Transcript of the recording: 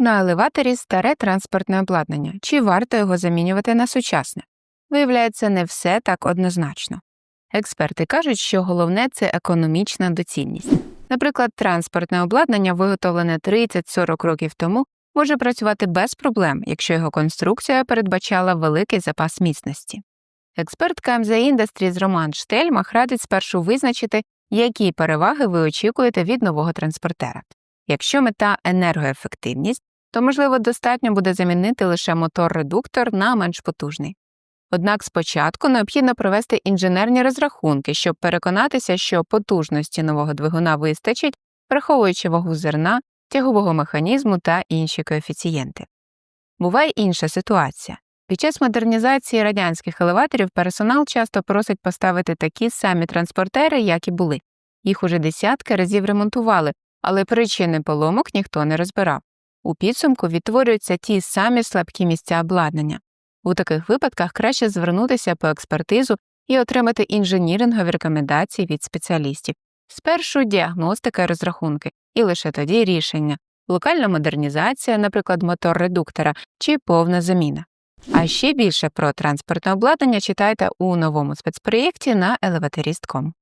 На елеваторі старе транспортне обладнання, чи варто його замінювати на сучасне? Виявляється, не все так однозначно. Експерти кажуть, що головне це економічна доцільність. Наприклад, транспортне обладнання, виготовлене 30-40 років тому, може працювати без проблем, якщо його конструкція передбачала великий запас міцності. Експерт КМЗ Industries Роман Штельмах радить спершу визначити, які переваги ви очікуєте від нового транспортера. Якщо мета енергоефективність, то, можливо, достатньо буде замінити лише мотор-редуктор на менш потужний. Однак спочатку необхідно провести інженерні розрахунки, щоб переконатися, що потужності нового двигуна вистачить, враховуючи вагу зерна, тягового механізму та інші коефіцієнти. Буває інша ситуація. Під час модернізації радянських елеваторів персонал часто просить поставити такі самі транспортери, як і були. Їх уже десятки разів ремонтували, але причини поломок ніхто не розбирав. У підсумку відтворюються ті самі слабкі місця обладнання. У таких випадках краще звернутися по експертизу і отримати інженірингові рекомендації від спеціалістів. Спершу діагностика і розрахунки, і лише тоді рішення локальна модернізація, наприклад, мотор-редуктора чи повна заміна. А ще більше про транспортне обладнання читайте у новому спецпроєкті на elevatorist.com.